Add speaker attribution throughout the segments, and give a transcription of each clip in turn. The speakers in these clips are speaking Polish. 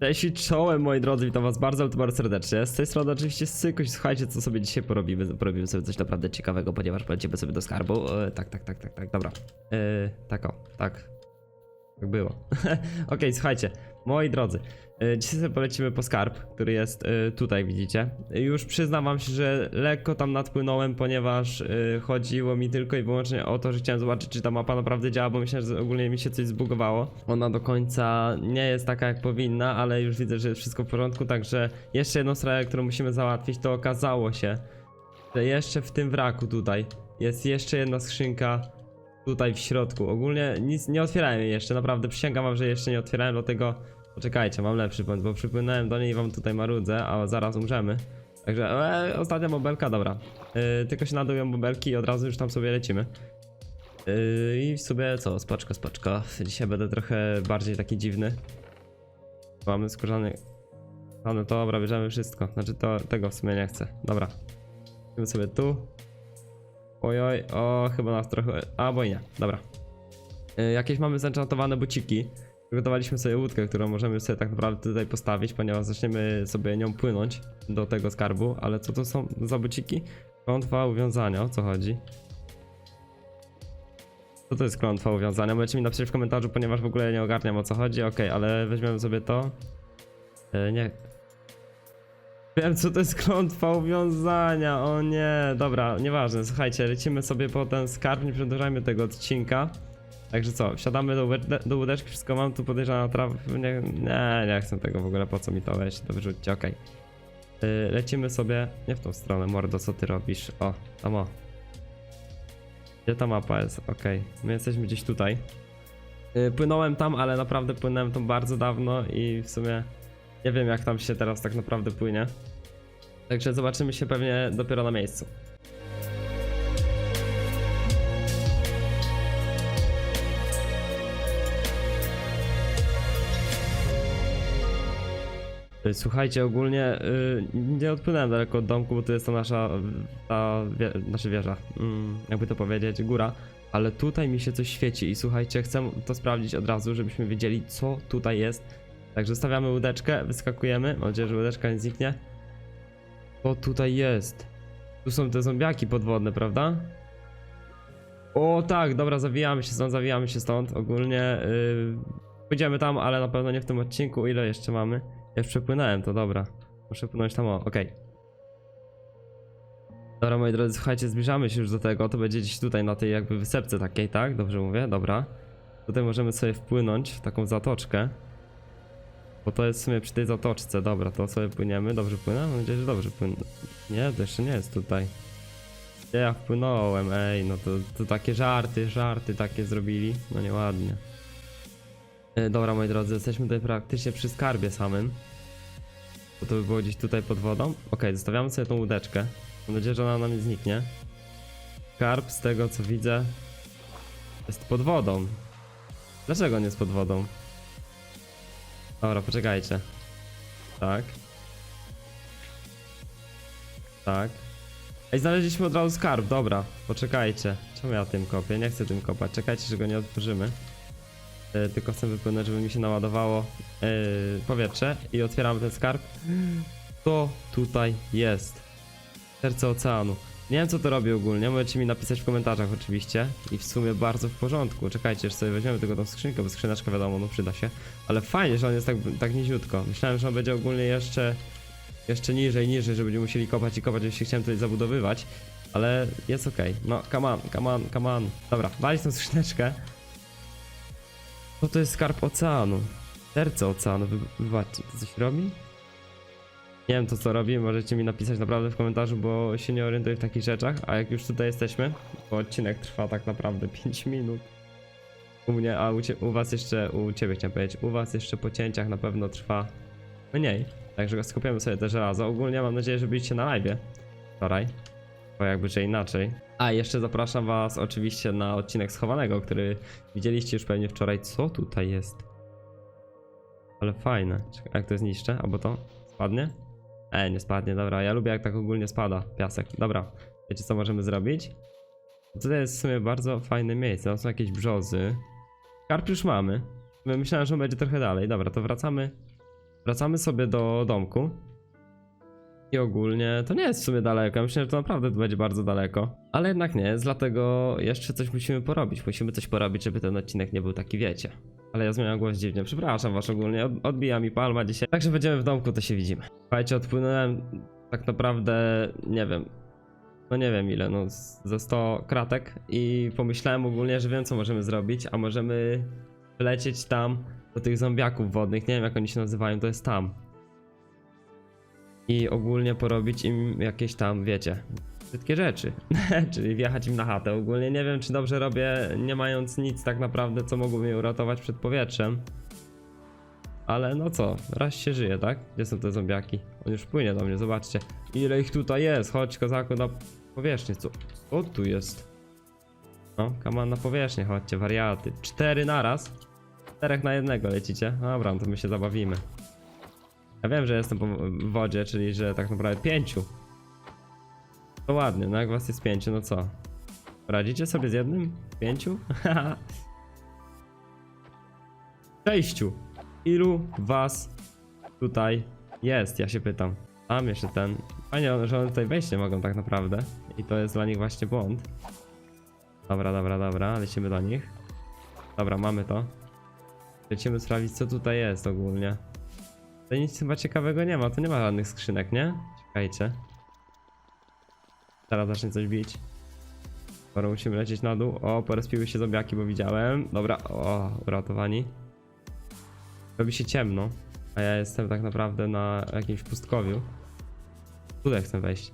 Speaker 1: Cześć czołem moi drodzy, witam was bardzo, ale bardzo serdecznie. Z tej strony oczywiście Sykuś, słuchajcie co sobie dzisiaj porobimy. Porobimy sobie coś naprawdę ciekawego, ponieważ polecimy sobie do skarbu. E, tak, tak, tak, tak, tak, dobra. E, tak o, tak. Tak było. Okej, słuchajcie, moi drodzy. e, Dzisiaj sobie polecimy po skarb, który jest e, tutaj, widzicie. Już przyznam wam się, że lekko tam nadpłynąłem, ponieważ e, chodziło mi tylko i wyłącznie o to, że chciałem zobaczyć, czy ta mapa naprawdę działa, bo myślałem, że ogólnie mi się coś zbugowało. Ona do końca nie jest taka, jak powinna, ale już widzę, że jest wszystko w porządku, także jeszcze jedną sprawę, którą musimy załatwić, to okazało się, że jeszcze w tym wraku tutaj jest jeszcze jedna skrzynka tutaj w środku. Ogólnie nic nie otwierałem jej jeszcze, naprawdę przysięgam wam, że jeszcze nie otwierałem, dlatego poczekajcie, mam lepszy pomysł, bo przypłynąłem do niej i wam tutaj marudzę, a zaraz umrzemy. Także e, ostatnia bobelka, dobra. E, tylko się nadują bobelki i od razu już tam sobie lecimy. E, I w sobie co, spoczko, spoczko. Dzisiaj będę trochę bardziej taki dziwny. Mamy skórzany... No to dobra, bierzemy wszystko. Znaczy to tego w sumie nie chcę. Dobra. Idziemy sobie tu. Oj, oj, o, chyba nas trochę. A, bo i nie, dobra. Y, jakieś mamy zenchantowane buciki. Przygotowaliśmy sobie łódkę, którą możemy sobie tak naprawdę tutaj postawić, ponieważ zaczniemy sobie nią płynąć do tego skarbu. Ale co to są za buciki? Klątwa uwiązania, o co chodzi? Co to jest klątwa uwiązania? Możecie mi napisać w komentarzu, ponieważ w ogóle nie ogarniam o co chodzi. Okej, ale weźmiemy sobie to. Y, nie, Wiem co to jest klątwa uwiązania, o nie, dobra, nieważne, słuchajcie, lecimy sobie po ten skarb, nie przedłużajmy tego odcinka. Także co, wsiadamy do, do łódeczki, wszystko mam, tu podejrzana trawa, nie, nie, nie chcę tego w ogóle, po co mi to weź, to wyrzućcie, okej. Y, lecimy sobie, nie w tą stronę, mordo, co ty robisz, o, tam o. Gdzie ta mapa jest, okej, my jesteśmy gdzieś tutaj. Y, płynąłem tam, ale naprawdę płynąłem tam bardzo dawno i w sumie... Nie wiem jak tam się teraz tak naprawdę płynie. Także zobaczymy się pewnie dopiero na miejscu. Y, Słuchajcie, ogólnie y, nie odpłynąłem daleko od domku, bo tu jest ta nasza, ta wie, nasza wieża, mm, jakby to powiedzieć, góra. Ale tutaj mi się coś świeci i słuchajcie, chcę to sprawdzić od razu, żebyśmy wiedzieli co tutaj jest. Także stawiamy łódeczkę, wyskakujemy. Mam nadzieję, że łódeczka nie zniknie. Co tutaj jest? Tu są te zombiaki podwodne, prawda? O tak, dobra, zawijamy się stąd, zawijamy się stąd. Ogólnie yy, pójdziemy tam, ale na pewno nie w tym odcinku. Ile jeszcze mamy? Ja już przepłynąłem, to dobra. Muszę płynąć tam, o, okej. Dobra, moi drodzy, słuchajcie, zbliżamy się już do tego. To będzie gdzieś tutaj na tej jakby wysepce takiej, tak? Dobrze mówię? Dobra. Tutaj możemy sobie wpłynąć w taką zatoczkę. Bo to jest w sumie przy tej zatoczce, dobra, to sobie płyniemy. Dobrze płynę? Mam nadzieję, że dobrze płynę. Nie, to jeszcze nie jest tutaj. Gdzie ja wpłynąłem, ej, no to, to takie żarty, żarty takie zrobili. No nieładnie. E, dobra, moi drodzy, jesteśmy tutaj praktycznie przy skarbie samym. Bo to by było gdzieś tutaj pod wodą. Okej, zostawiamy sobie tą łódeczkę. Mam nadzieję, że ona nam nie zniknie. Skarb, z tego co widzę, jest pod wodą. Dlaczego on jest pod wodą? Dobra, poczekajcie. Tak. Tak. Ej, znaleźliśmy od razu skarb, dobra. Poczekajcie. Czemu ja tym kopię? Nie chcę tym kopać. Czekajcie, że go nie otworzymy. E, tylko chcę wypłynąć, żeby mi się naładowało e, powietrze. I otwieramy ten skarb. Co tutaj jest? Serce oceanu. Nie wiem co to robi ogólnie, możecie mi napisać w komentarzach oczywiście i w sumie bardzo w porządku. Czekajcie, że sobie weźmiemy tylko tą skrzynkę, bo skrzyneczka wiadomo, no przyda się. Ale fajnie, że on jest tak, tak niziutko. Myślałem, że on będzie ogólnie jeszcze jeszcze niżej, niżej, że będziemy musieli kopać i kopać, jeśli chciałem tutaj zabudowywać. Ale jest okej. No, come on, come on, come on. Dobra, walić tą skrzyneczkę. Co to jest skarb oceanu? Serce oceanu, wy- wybaczcie, to coś robi? Nie wiem to co robi, możecie mi napisać naprawdę w komentarzu, bo się nie orientuję w takich rzeczach, a jak już tutaj jesteśmy, bo odcinek trwa tak naprawdę 5 minut. U mnie, a u, u was jeszcze, u ciebie chciałem powiedzieć, u was jeszcze po cięciach na pewno trwa mniej, także skupiamy sobie te żelazo. Ogólnie mam nadzieję, że byliście na live wczoraj, bo jakby że inaczej. A jeszcze zapraszam was oczywiście na odcinek schowanego, który widzieliście już pewnie wczoraj. Co tutaj jest? Ale fajne. Jak to zniszczę? Albo to? Spadnie? E, nie spadnie, dobra. Ja lubię jak tak ogólnie spada piasek. Dobra, wiecie co możemy zrobić? Tutaj jest w sumie bardzo fajne miejsce. Tam są jakieś brzozy. Karp już mamy. My myślałem, że on będzie trochę dalej. Dobra, to wracamy Wracamy sobie do domku. I ogólnie to nie jest w sumie daleko. Ja myślę, że to naprawdę będzie bardzo daleko. Ale jednak nie jest, dlatego jeszcze coś musimy porobić. Musimy coś porobić, żeby ten odcinek nie był taki, wiecie. Ale ja zmieniam głos dziwnie. Przepraszam was ogólnie. Od, odbija mi palma dzisiaj. Także będziemy w domku, to się widzimy. Słuchajcie, odpłynąłem tak naprawdę, nie wiem, no nie wiem ile, no ze 100 kratek i pomyślałem ogólnie, że wiem co możemy zrobić, a możemy lecieć tam do tych zombiaków wodnych, nie wiem jak oni się nazywają, to jest tam. I ogólnie porobić im jakieś tam, wiecie, wszystkie rzeczy, czyli wjechać im na chatę. Ogólnie nie wiem czy dobrze robię, nie mając nic tak naprawdę, co mogłoby mnie uratować przed powietrzem. Ale no co, raz się żyje, tak? Gdzie są te zombiaki? On już płynie do mnie, zobaczcie. Ile ich tutaj jest? Chodź kozaku na powierzchnię. Co, co tu jest? No, kaman na powierzchnię, chodźcie, wariaty. Cztery naraz. Czterech na jednego lecicie. Dobra, no to my się zabawimy. Ja wiem, że jestem po wodzie, czyli że tak naprawdę pięciu. To ładnie, no jak was jest pięciu, no co? Radzicie sobie z jednym? Pięciu? Sześciu. Ilu was tutaj jest? Ja się pytam. Tam jeszcze ten. Fajnie, że one tutaj wejść nie mogą tak naprawdę. I to jest dla nich właśnie błąd. Dobra, dobra, dobra, lecimy do nich. Dobra, mamy to. Lecimy sprawdzić co tutaj jest ogólnie. To nic chyba ciekawego nie ma, to nie ma żadnych skrzynek, nie? Czekajcie. Teraz zacznie coś bić. Dobra, musimy lecieć na dół. O, porozpiły się zombiaki, bo widziałem. Dobra, o, uratowani. Robi się ciemno, a ja jestem tak naprawdę na jakimś pustkowiu. Tutaj chcę wejść.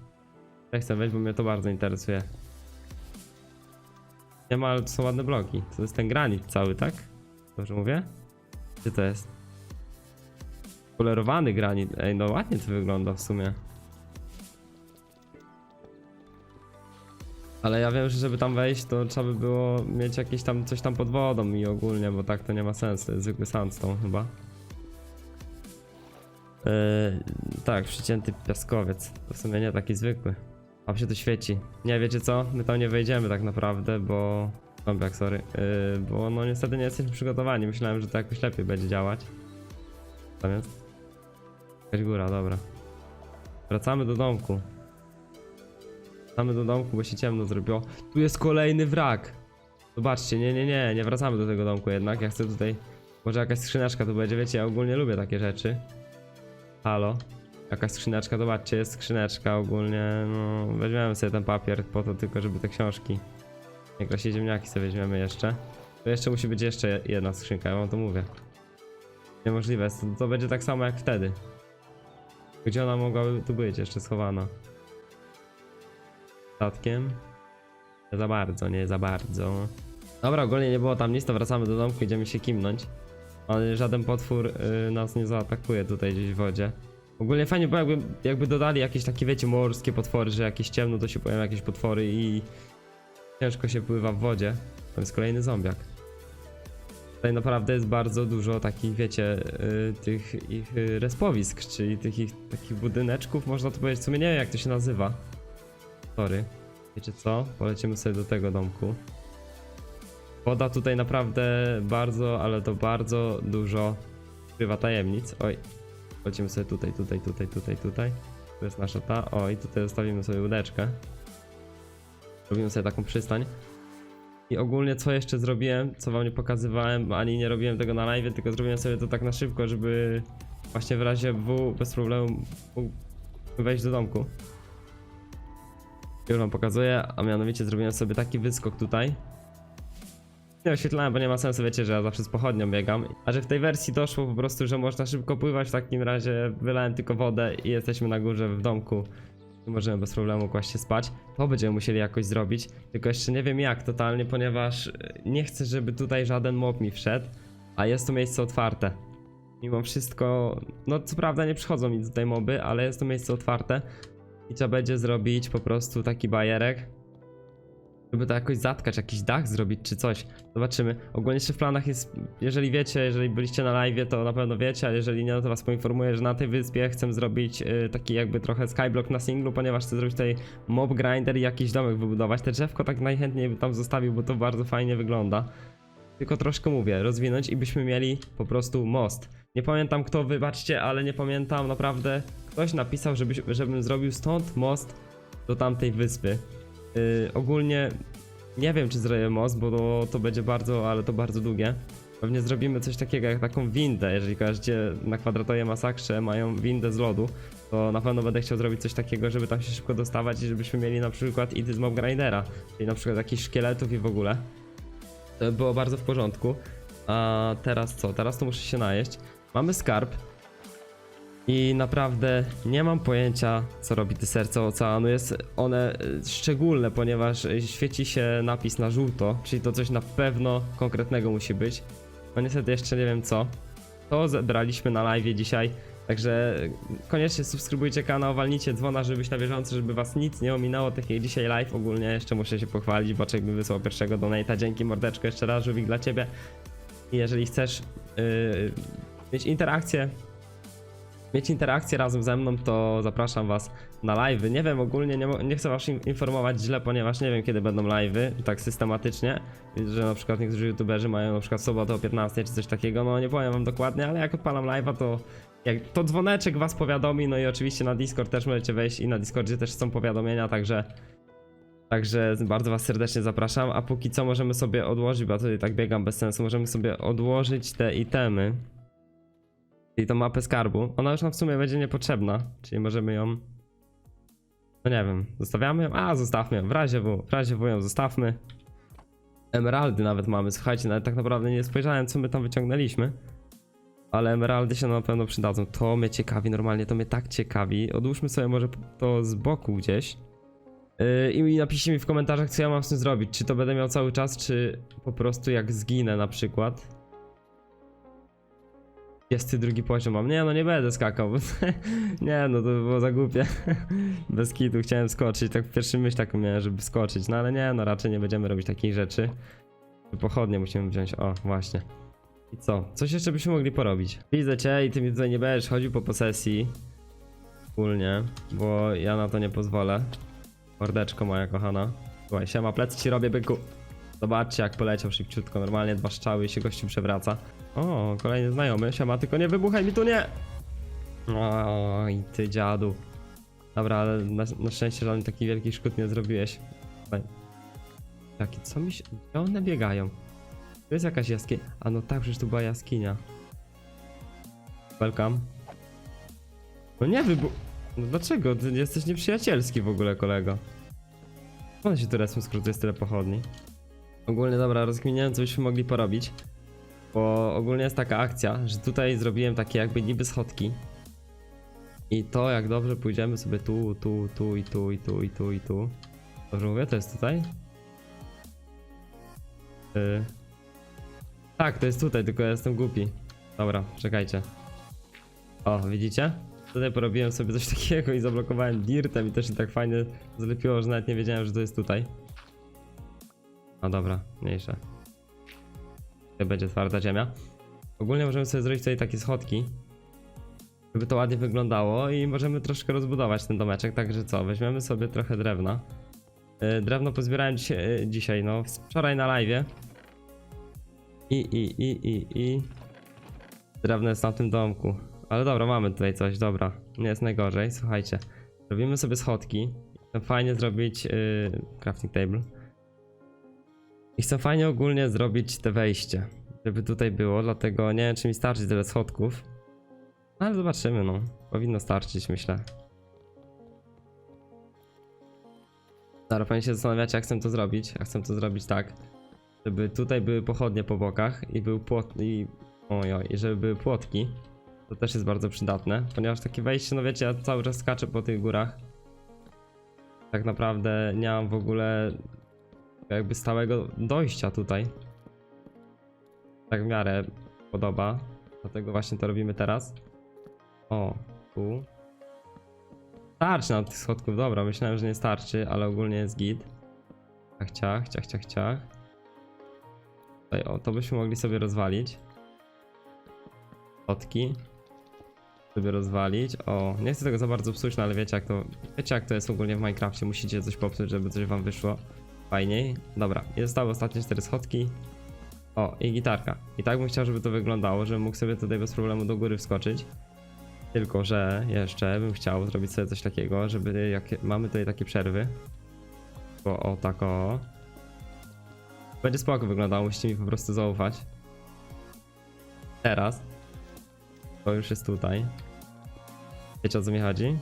Speaker 1: Tutaj chcę wejść, bo mnie to bardzo interesuje. Nie ma, ale to są ładne bloki. To jest ten granit cały, tak? Dobrze mówię? Gdzie to jest? Polerowany granit. Ej, no ładnie to wygląda w sumie. Ale ja wiem, że żeby tam wejść, to trzeba by było mieć jakieś tam coś tam pod wodą i ogólnie, bo tak to nie ma sensu. Zwykły sandstone chyba. Yy, tak, przycięty piaskowiec. To w sumie nie taki zwykły. A się to świeci. Nie, wiecie co? My tam nie wejdziemy tak naprawdę, bo... Zombiak, sorry. Yy, bo no niestety nie jesteśmy przygotowani. Myślałem, że to jakoś lepiej będzie działać. Jest? Jakaś góra, dobra. Wracamy do domku. Wracamy do domku, bo się ciemno zrobiło. Tu jest kolejny wrak. Zobaczcie, nie, nie, nie, nie wracamy do tego domku jednak. Ja chcę tutaj. Może jakaś skrzyneczka tu będzie, wiecie, ja ogólnie lubię takie rzeczy. Halo. Jakaś skrzyneczka, zobaczcie, jest skrzyneczka ogólnie. No, weźmiemy sobie ten papier po to tylko, żeby te książki. Jak się ziemniaki sobie weźmiemy jeszcze. To jeszcze musi być jeszcze jedna skrzynka, ja wam to mówię. Niemożliwe, to, to będzie tak samo jak wtedy. Gdzie ona mogłaby tu być, jeszcze schowana? Statkiem? Nie za bardzo, nie za bardzo. Dobra, ogólnie nie było tam nic, to wracamy do domku, idziemy się kimnąć. Ale żaden potwór y, nas nie zaatakuje tutaj gdzieś w wodzie. Ogólnie fajnie było jakby, jakby dodali jakieś takie, wiecie, morskie potwory, że jakieś ciemno to się pojawią jakieś potwory i ciężko się pływa w wodzie. To jest kolejny zombiak. Tutaj naprawdę jest bardzo dużo takich, wiecie, y, tych ich y, respowisk, czyli tych ich takich budyneczków, można to powiedzieć. W sumie nie wiem jak to się nazywa. Sorry. Wiecie co? Polecimy sobie do tego domku. Woda tutaj naprawdę bardzo, ale to bardzo dużo skrywa tajemnic. Oj. Polecimy sobie tutaj, tutaj, tutaj, tutaj, tutaj. Tu jest nasza ta. O, i tutaj zostawimy sobie łódeczkę. Robimy sobie taką przystań. I ogólnie co jeszcze zrobiłem, co wam nie pokazywałem, ani nie robiłem tego na live, tylko zrobiłem sobie to tak na szybko, żeby właśnie w razie W bez problemu mógł wejść do domku. Już wam pokazuję, a mianowicie zrobiłem sobie taki wyskok tutaj. Nie oświetlałem, bo nie ma sensu, wiecie, że ja zawsze z pochodnią biegam. A że w tej wersji doszło po prostu, że można szybko pływać, w takim razie wylałem tylko wodę i jesteśmy na górze w domku. I możemy bez problemu kłaść się spać. To będziemy musieli jakoś zrobić, tylko jeszcze nie wiem jak totalnie, ponieważ e, nie chcę, żeby tutaj żaden mob mi wszedł, a jest to miejsce otwarte. Mimo wszystko, no co prawda nie przychodzą mi tutaj moby, ale jest to miejsce otwarte i trzeba będzie zrobić po prostu taki bajerek, żeby to jakoś zatkać, jakiś dach zrobić czy coś. Zobaczymy. Ogólnie jeszcze w planach jest, jeżeli wiecie, jeżeli byliście na live, to na pewno wiecie, a jeżeli nie, no to was poinformuję, że na tej wyspie chcę zrobić y, taki jakby trochę skyblock na singlu, ponieważ chcę zrobić tutaj mob grinder i jakiś domek wybudować. Te drzewko tak najchętniej bym tam zostawił, bo to bardzo fajnie wygląda. Tylko troszkę mówię, rozwinąć i byśmy mieli po prostu most. Nie pamiętam kto, wybaczcie, ale nie pamiętam naprawdę. Ktoś napisał, żeby, żebym zrobił stąd most do tamtej wyspy. Yy, ogólnie nie wiem, czy zrobię most, bo to, to będzie bardzo, ale to bardzo długie. Pewnie zrobimy coś takiego jak taką windę. Jeżeli kojarzycie na kwadratowej masakrze mają windę z lodu, to na pewno będę chciał zrobić coś takiego, żeby tam się szybko dostawać i żebyśmy mieli na przykład ity z Mob Grindera, czyli na przykład jakichś szkieletów i w ogóle. To by było bardzo w porządku. A teraz co? Teraz to muszę się najeść. Mamy skarb. I naprawdę nie mam pojęcia, co robi te serce oceanu. Jest one y, szczególne, ponieważ świeci się napis na żółto, czyli to coś na pewno konkretnego musi być. No niestety jeszcze nie wiem co. To zebraliśmy na live dzisiaj. Także koniecznie subskrybujcie kanał, walnijcie dzwona, żeby być na bieżąco, żeby was nic nie ominęło. Tak jak dzisiaj live ogólnie jeszcze muszę się pochwalić. Boczek mi wysłał pierwszego donate'a. Dzięki mordeczko jeszcze raz, żółwik dla ciebie. I jeżeli chcesz yy, mieć interakcję, mieć interakcję razem ze mną, to zapraszam was na live'y. Nie wiem, ogólnie nie, nie chcę was in- informować źle, ponieważ nie wiem kiedy będą live'y, tak systematycznie. Widzę, że na przykład niektórzy youtuberzy mają na przykład sobotę o 15 czy coś takiego, no nie powiem wam dokładnie, ale jak odpalam live'a, to jak to dzwoneczek was powiadomi, no i oczywiście na Discord też możecie wejść i na Discordzie też są powiadomienia, także Także bardzo Was serdecznie zapraszam, a póki co możemy sobie odłożyć, bo ja tutaj tak biegam bez sensu, możemy sobie odłożyć te itemy. Czyli tą mapę skarbu. Ona już nam w sumie będzie niepotrzebna, czyli możemy ją... No nie wiem, zostawiamy ją? A, zostawmy ją, w razie W, w razie W ją zostawmy. Emeraldy nawet mamy, słuchajcie, nawet tak naprawdę nie spojrzałem co my tam wyciągnęliśmy. Ale emeraldy się na pewno przydadzą. To mnie ciekawi, normalnie to mnie tak ciekawi. Odłóżmy sobie może to z boku gdzieś. Yy, I napiszcie mi w komentarzach, co ja mam z tym zrobić. Czy to będę miał cały czas, czy po prostu jak zginę na przykład. Jest drugi poziom mam. Nie, no nie będę skakał. nie, no to by było za głupie. Bez kitu chciałem skoczyć. Tak w pierwszym myśl taką miałem, żeby skoczyć. No ale nie, no raczej nie będziemy robić takich rzeczy. Pochodnie musimy wziąć. O, właśnie. I co? Coś jeszcze byśmy mogli porobić. Widzę cię i ty mi tutaj nie będziesz chodził po posesji. Wspólnie, bo ja na to nie pozwolę. Mordeczko moja kochana. Słuchaj, siema, plecy ci robię, byku. Zobaczcie jak poleciał szybciutko, normalnie dwa strzały i się gościu przewraca. O, kolejny znajomy, siema, tylko nie wybuchaj mi tu, nie! Oj, ty dziadu. Dobra, ale na, na szczęście żaden taki wielki szkód nie zrobiłeś. Jaki, co mi się... Gdzie one biegają? Tu jest jakaś jaskinia. A no tak, przecież tu była jaskinia. Welcome. No nie wybuch... No dlaczego? Ty jesteś nieprzyjacielski w ogóle, kolego. One się tu resm skrótu, jest tyle pochodni. Ogólnie dobra, rozkminiałem co byśmy mogli porobić. Bo ogólnie jest taka akcja, że tutaj zrobiłem takie jakby niby schodki. I to jak dobrze pójdziemy sobie tu, tu, tu i tu i tu i tu i tu. Dobrze mówię? To jest tutaj? Yy. Tak, to jest tutaj, tylko ja jestem głupi. Dobra, czekajcie. O, widzicie? Tutaj porobiłem sobie coś takiego i zablokowałem dirtem i też się tak fajnie zlepiło, że nawet nie wiedziałem, że to jest tutaj. No dobra, mniejsze. Tutaj będzie twarda ziemia. Ogólnie możemy sobie zrobić tutaj takie schodki. Żeby to ładnie wyglądało i możemy troszkę rozbudować ten domeczek, także co, weźmiemy sobie trochę drewna. Yy, Drewno pozbierałem yy, dzisiaj, no wczoraj na live. I, i, i, i, i. Drewno jest na tym domku. Ale dobra, mamy tutaj coś, dobra. Nie jest najgorzej, słuchajcie. Robimy sobie schodki. Fajnie zrobić yy, crafting table. I chcę fajnie ogólnie zrobić te wejście. Żeby tutaj było, dlatego nie wiem czy mi starczy tyle schodków. Ale zobaczymy no. Powinno starczyć myślę. Dobra, pewnie się zastanawiacie jak chcę to zrobić. Ja chcę to zrobić tak. Żeby tutaj były pochodnie po bokach i był płot i... Ojoj, i żeby były płotki. To też jest bardzo przydatne, ponieważ takie wejście, no wiecie, ja cały czas skaczę po tych górach. Tak naprawdę nie mam w ogóle jakby stałego dojścia tutaj. Tak w miarę podoba, dlatego właśnie to robimy teraz. O, tu. Starczy nam tych schodków, dobra, myślałem, że nie starczy, ale ogólnie jest git. Ciach, ciach, ciach, ciach, ciach. Tutaj, o, to byśmy mogli sobie rozwalić. Schodki sobie rozwalić. O, nie chcę tego za bardzo psuć, no ale wiecie jak to. Wiecie jak to jest ogólnie w Minecrafcie. Musicie coś popsuć, żeby coś wam wyszło fajniej. Dobra, zostały ostatnie cztery schodki. O, i gitarka. I tak bym chciał, żeby to wyglądało, żebym mógł sobie tutaj bez problemu do góry wskoczyć. Tylko, że jeszcze bym chciał zrobić sobie coś takiego, żeby jak mamy tutaj takie przerwy. Bo o tak o. Będzie spoko wyglądało, musicie mi po prostu zaufać. Teraz. To już jest tutaj. Wiecie o co mi chodzi?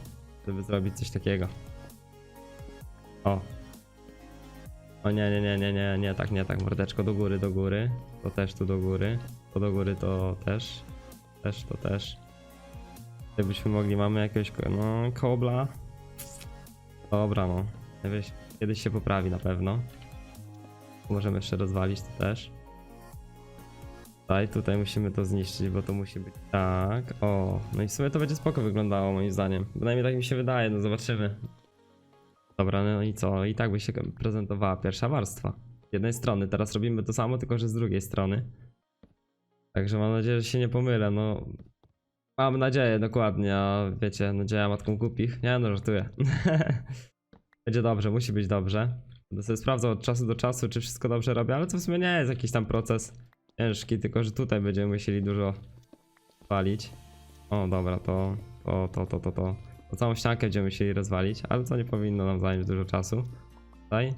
Speaker 1: Żeby zrobić coś takiego. O. O nie, nie, nie, nie, nie, nie, tak, nie, tak, mordeczko do góry, do góry. To też tu do góry. To do góry to też. Też, to też. Gdybyśmy mogli, mamy jakiegoś, no, kobla. Dobra, no. Kiedyś się poprawi na pewno. Możemy jeszcze rozwalić to też. Tutaj, tutaj musimy to zniszczyć, bo to musi być tak. O, no i w sumie to będzie spoko wyglądało moim zdaniem. Bynajmniej tak mi się wydaje, no zobaczymy. Dobra, no i co? I tak by się prezentowała pierwsza warstwa. Z jednej strony, teraz robimy to samo, tylko że z drugiej strony. Także mam nadzieję, że się nie pomylę, no. Mam nadzieję, dokładnie, a wiecie, nadzieja matką głupich. Nie no, żartuję. Będzie dobrze, musi być dobrze. Będę sobie sprawdzał od czasu do czasu, czy wszystko dobrze robię, ale to w sumie nie jest jakiś tam proces ciężki, tylko że tutaj będziemy musieli dużo walić. O, dobra, to, to, to, to, to, to. To całą ściankę będziemy musieli rozwalić, ale to nie powinno nam zająć dużo czasu. Tutaj.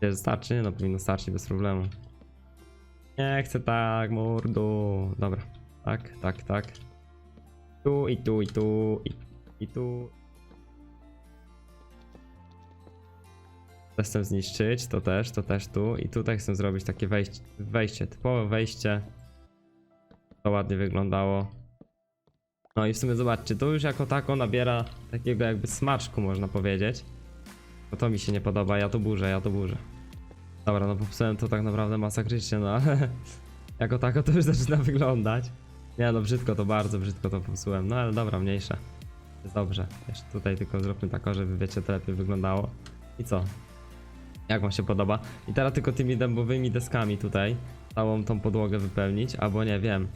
Speaker 1: Czy starczy? No powinno starczyć bez problemu. Nie chcę tak, mordu. Dobra. Tak, tak, tak. Tu i tu i tu i, i tu. To chcę zniszczyć, to też, to też tu. I tutaj chcę zrobić takie wejście, wejście, typowe wejście. To ładnie wyglądało. No i w sumie zobaczcie, to już jako tako nabiera takiego jakby smaczku można powiedzieć. No to mi się nie podoba, ja to burzę, ja to burzę. Dobra, no popsułem to tak naprawdę masakrycznie, no ale jako tako to już zaczyna wyglądać. Nie no, brzydko to, bardzo brzydko to popsułem, no ale dobra, mniejsze. Jest dobrze. Jeszcze tutaj tylko zróbmy tak, żeby wiecie, to lepiej wyglądało. I co? Jak wam się podoba? I teraz tylko tymi dębowymi deskami tutaj całą tą podłogę wypełnić, albo nie wiem.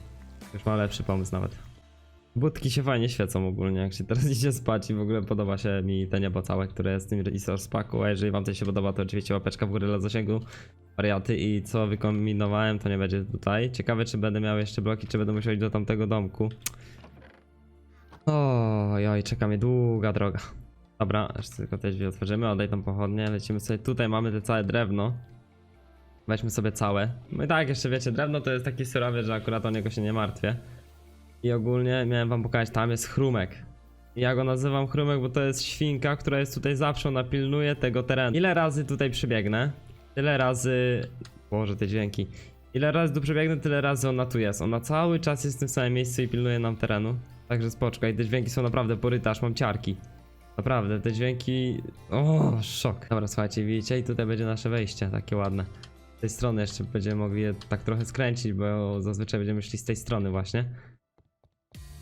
Speaker 1: Już mam lepszy pomysł nawet. Budki się fajnie świecą ogólnie, jak się teraz idzie spać i w ogóle podoba się mi te niebo całe, które jest w tym resource packu, a jeżeli wam to się podoba, to oczywiście łapeczka w górę dla zasięgu, wariaty i co wykombinowałem, to nie będzie tutaj. Ciekawe, czy będę miał jeszcze bloki, czy będę musiał iść do tamtego domku. Oj, oj, czeka mnie długa droga. Dobra, jeszcze tylko te drzwi otworzymy, oddaj tam pochodnie, lecimy sobie, tutaj mamy te całe drewno. Weźmy sobie całe. No i tak, jeszcze wiecie, drewno to jest taki surowiec, że akurat o niego się nie martwię. I ogólnie miałem wam pokazać, tam jest chrumek. Ja go nazywam chrumek, bo to jest świnka, która jest tutaj zawsze, ona pilnuje tego terenu. Ile razy tutaj przybiegnę, tyle razy... Boże, te dźwięki. Ile razy tu przebiegnę, tyle razy ona tu jest. Ona cały czas jest w tym samym miejscu i pilnuje nam terenu. Także spoczko, i te dźwięki są naprawdę poryte, aż mam ciarki. Naprawdę, te dźwięki... O, szok. Dobra, słuchajcie, widzicie? I tutaj będzie nasze wejście, takie ładne. Z tej strony jeszcze będziemy mogli je tak trochę skręcić, bo zazwyczaj będziemy szli z tej strony właśnie.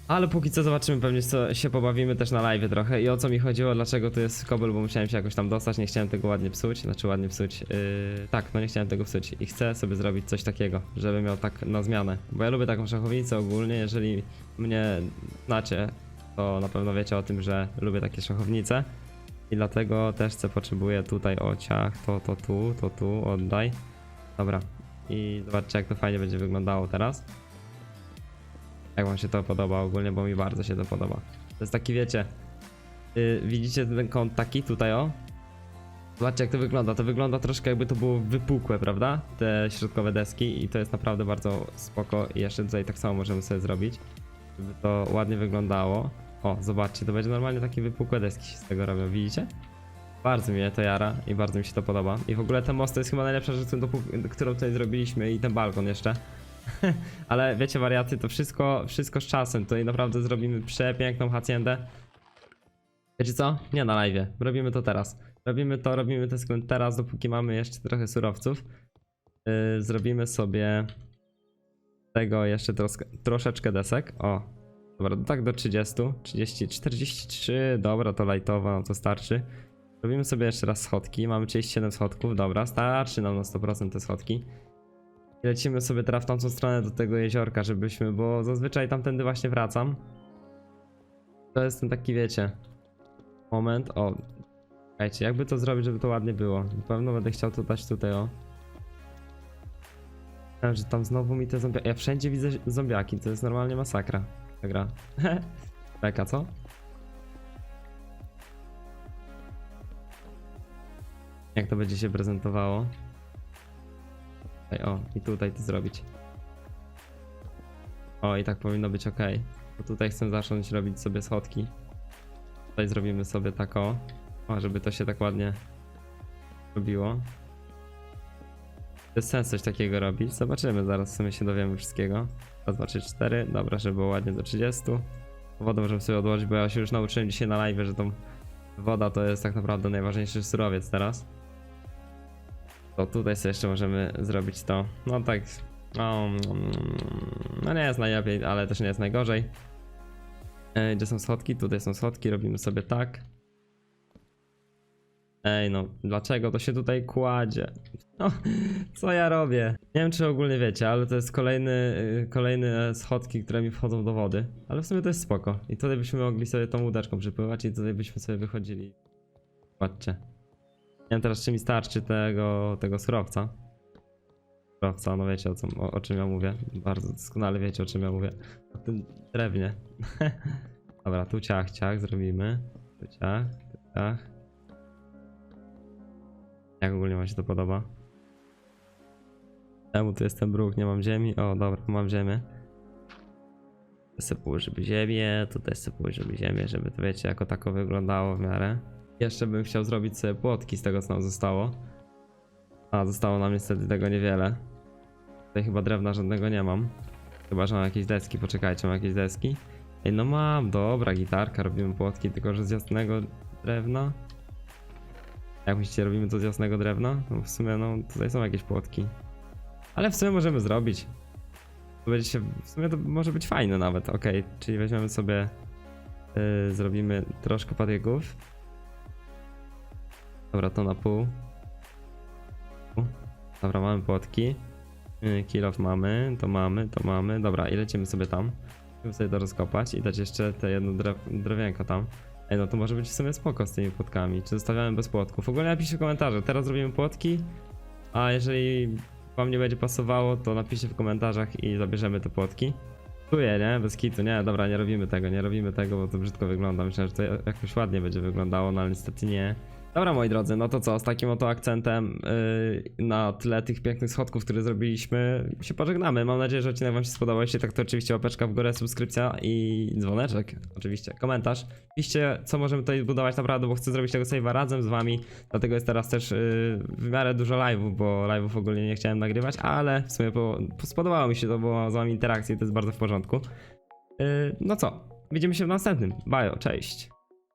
Speaker 1: Ale póki co zobaczymy, pewnie co się pobawimy też na live trochę. I o co mi chodziło, dlaczego to jest kobel, bo musiałem się jakoś tam dostać, nie chciałem tego ładnie psuć, znaczy ładnie psuć, yy, tak, no nie chciałem tego psuć. I chcę sobie zrobić coś takiego, żeby miał tak na zmianę, bo ja lubię taką szachownicę ogólnie, jeżeli mnie znacie, to na pewno wiecie o tym, że lubię takie szachownice. I dlatego też chcę, potrzebuję tutaj o ciach, to, to tu, to tu, oddaj, dobra. I zobaczcie jak to fajnie będzie wyglądało teraz. Jak wam się to podoba ogólnie, bo mi bardzo się to podoba. To jest taki, wiecie, yy, widzicie ten kąt taki tutaj o? Zobaczcie jak to wygląda, to wygląda troszkę jakby to było wypukłe, prawda? Te środkowe deski i to jest naprawdę bardzo spoko i jeszcze tutaj tak samo możemy sobie zrobić, żeby to ładnie wyglądało. O, zobaczcie, to będzie normalnie takie wypukłe deski się z tego robią, widzicie? Bardzo mnie to jara i bardzo mi się to podoba. I w ogóle ten most to jest chyba najlepsza rzecz, którą tutaj zrobiliśmy i ten balkon jeszcze. Ale wiecie wariaty, to wszystko, wszystko z czasem. Tutaj naprawdę zrobimy przepiękną haciendę. Wiecie co? Nie na live. Robimy to teraz. Robimy to, robimy ten sklep teraz, dopóki mamy jeszcze trochę surowców. Yy, zrobimy sobie tego jeszcze troszkę, troszeczkę desek. O, dobra, tak do 30, 30, 43, dobra, to lightowa, no to starczy. Robimy sobie jeszcze raz schodki, mamy 37 schodków, dobra, starczy nam na 100% te schodki. Lecimy sobie teraz w tamtą stronę do tego jeziorka, żebyśmy, bo zazwyczaj tamtędy właśnie wracam. To jest ten taki, wiecie, moment, o, słuchajcie, jakby to zrobić, żeby to ładnie było. Na pewno będę chciał to dać tutaj, o. A, że tam znowu mi te zombiaki. Ja wszędzie widzę zombiaki, to jest normalnie masakra. Ta gra. Beka, co? Jak to będzie się prezentowało? O, i tutaj to zrobić. O, i tak powinno być ok. Bo tutaj chcę zacząć robić sobie schodki. Tutaj zrobimy sobie tak o. O, żeby to się tak ładnie robiło. To jest sens coś takiego robić. Zobaczymy, zaraz w sumie się dowiemy wszystkiego. Raz, dwa, trzy, cztery. Dobra, żeby było ładnie do 30. Wodę możemy sobie odłożyć, bo ja się już nauczyłem dzisiaj na live, że tą woda to jest tak naprawdę najważniejszy surowiec teraz. To tutaj sobie jeszcze możemy zrobić to. No tak. No, no nie jest najlepiej, ale też nie jest najgorzej. E, Gdzie są schodki? Tutaj są schodki, robimy sobie tak. Ej, no, dlaczego to się tutaj kładzie? No, co ja robię? Nie wiem, czy ogólnie wiecie, ale to jest kolejny, y, kolejne schodki, które mi wchodzą do wody. Ale w sumie to jest spoko. I tutaj byśmy mogli sobie tą łódeczką przypływać i tutaj byśmy sobie wychodzili. Patrzcie. Nie wiem teraz, czy mi starczy tego, tego surowca. Surowca, no wiecie o, co, o, o czym ja mówię. Bardzo doskonale wiecie o czym ja mówię. O tym drewnie. Dobra, tu ciach, ciach zrobimy. Tu ciach, tu ciach. Jak ogólnie wam się to podoba? Czemu tu jest ten bruk? Nie mam ziemi? O, dobra, mam ziemię. Tutaj sobie położymy ziemię, tutaj sobie położymy ziemię, żeby to wiecie, jako tako wyglądało w miarę. Jeszcze bym chciał zrobić sobie płotki z tego, co nam zostało. A, zostało nam niestety tego niewiele. Tutaj chyba drewna żadnego nie mam. Chyba, że mam jakieś deski, poczekajcie, mam jakieś deski. Ej, no mam, dobra, gitarka, robimy płotki, tylko że z jasnego drewna. Jak myślicie, robimy to z jasnego drewna? No w sumie, no tutaj są jakieś płotki. Ale w sumie możemy zrobić. To będzie się, w sumie to może być fajne nawet, ok. Czyli weźmiemy sobie, yy, zrobimy troszkę patyków. Dobra, to na pół. Dobra, mamy płotki. Yy, Kill off mamy, to mamy, to mamy. Dobra, i lecimy sobie tam. Musimy sobie to rozkopać i dać jeszcze te jedno drew drewienko tam. Ej, no to może być w sumie spoko z tymi płotkami. Czy zostawiamy bez płotków? Ogólnie napiszcie w komentarzu. Teraz robimy płotki, a jeżeli wam nie będzie pasowało, to napiszcie w komentarzach i zabierzemy te płotki. Czuję, nie? Bez kitu. Nie, dobra, nie robimy tego, nie robimy tego, bo to brzydko wygląda. Myślę, że to jakoś ładnie będzie wyglądało, no ale niestety nie. Dobra, moi drodzy, no to co, z takim oto akcentem yy, na tle tych pięknych schodków, które zrobiliśmy, się pożegnamy. Mam nadzieję, że odcinek wam się spodobał. Jeśli tak, to oczywiście łapeczka w górę, subskrypcja i dzwoneczek, oczywiście, komentarz. Piszcie, co możemy tutaj budować naprawdę, bo chcę zrobić tego save'a razem z wami, dlatego jest teraz też yy, w miarę dużo live'ów, bo live'ów ogólnie nie chciałem nagrywać, ale w sumie po, po spodobało mi się to, bo z wami interakcja i to jest bardzo w porządku. Yy, no co, widzimy się w następnym. Bajo, cześć.